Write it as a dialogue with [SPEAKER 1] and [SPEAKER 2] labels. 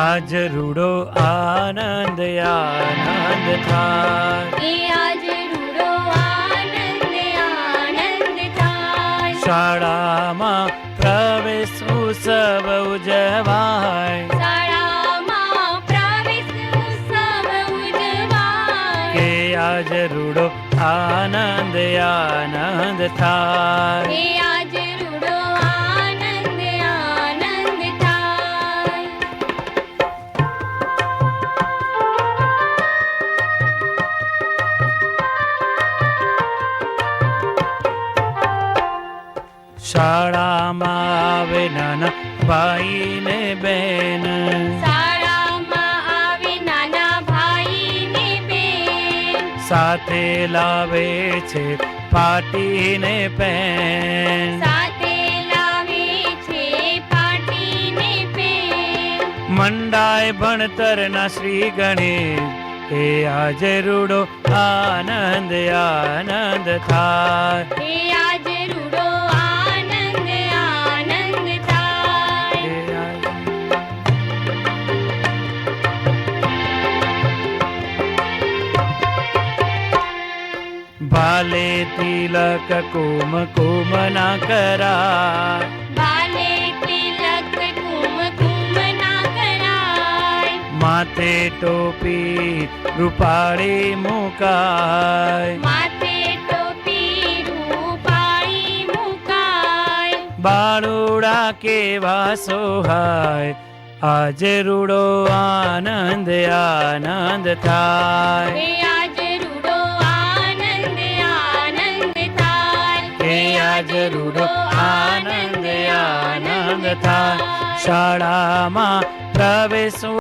[SPEAKER 1] આજ રૂડો આનંદ આનંદ થાય.
[SPEAKER 2] એ આજ રૂડો આનંદ આનંદ થાય.
[SPEAKER 1] શાળામાં પ્રવેશ ઉત્સવ ઉજવાય.
[SPEAKER 2] શાળામાં પ્રવેશ ઉત્સવ ઉજવાય.
[SPEAKER 1] કે આજ રૂડો આનંદ આનંદ થાય. શાળામાં આવે નાના ભાઈ ને બેન.
[SPEAKER 2] શાળામાં આવે નાના ભાઈ ને બેન.
[SPEAKER 1] સાથે લાવે છે પાટી ને પેન. મંડાય ભણતરના શ્રી ગણેશ. એ આજે રૂડો આનંદ આનંદ થાય. ભાલે તિલક કુમ કુમ ના કરા
[SPEAKER 2] બાલે તિલક કુમકુમ ના કરાય
[SPEAKER 1] માથે ટોપી રૂપાળી મુકાય
[SPEAKER 2] માથે ટોપી રૂપાળી મુકાય
[SPEAKER 1] બાળુડા કેવા સોહાય આજે રૂડો આનંદ આનંદ થાય આનંદ થાય. શાળામાં પ્રવેશ